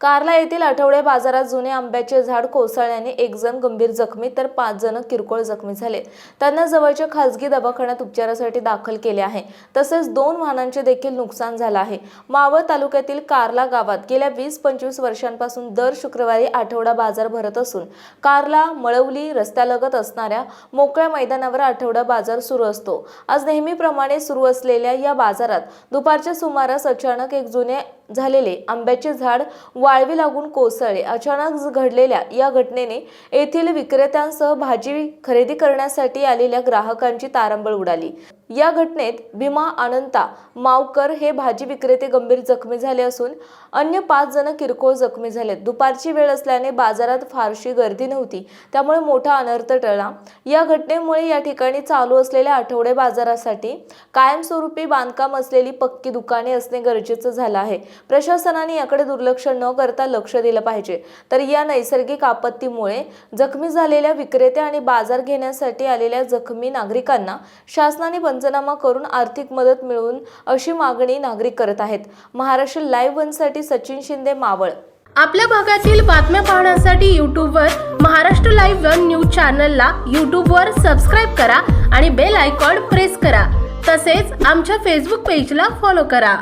कारला येथील आठवडे बाजारात जुने आंब्याचे झाड कोसळल्याने एक जण गंभीर जखमी तर पाच जण किरकोळ जखमी झाले. त्यांना जवळच्या खासगी दवाखान्यात उपचारासाठी दाखल केले आहे. तसेच दोन वाहनांचे देखील नुकसान झालं आहे. मावळ तालुक्यातील कारला गावात गेल्या वीस पंचवीस वर्षांपासून दर शुक्रवारी आठवडा बाजार भरत असून कारला मळवली रस्त्यालगत असणाऱ्या मोकळ्या मैदानावर आठवडा बाजार सुरू असतो. आज नेहमीप्रमाणे सुरू असलेल्या या बाजारात दुपारच्या सुमारास अचानक एक जुने झालेले आंब्याचे झाड वाळवी लागून कोसळले. अचानक घडलेल्या या घटनेने येथील विक्रेत्यांसह भाजी खरेदी करण्यासाठी आलेल्या ग्राहकांची तारंबळ उडाली. या घटनेत भीमा अनंता मावकर हे भाजी विक्रेते गंभीर जखमी झाले असून अन्य पाच जण किरकोळ जखमी झालेत. दुपारची वेळ असल्याने बाजारात फारशी गर्दी नव्हती. त्यामुळे मोठा अनर्थ टळला. या घटनेमुळे या ठिकाणी चालू असलेल्या आठवडे बाजारासाठी कायमस्वरूपी बांधकाम असलेली पक्की दुकाने असणे गरजेचं झालं आहे. प्रशासनाने याकडे दुर्लक्ष न करता लक्ष दिलं पाहिजे. तर या नैसर्गिक आपत्तीमुळे जखमी झालेल्या विक्रेते आणि बाजार घेण्यासाठी आलेल्या जखमी नागरिकांना शासनाने पंचनामा करून आर्थिक मदत मिळवून अशी मागणी नागरिक करत आहेत. महाराष्ट्र लाईव्ह वनसाठी सचिन शिंदे मावळ. आपल्या भागातील बातम्या पाहण्यासाठी यूट्यूबवर महाराष्ट्र लाईव्ह वन न्यूज चॅनलला यूट्यूबवर सबस्क्राईब करा आणि बेल आयकॉन प्रेस करा. तसेच आमच्या फेसबुक पेजला फॉलो करा.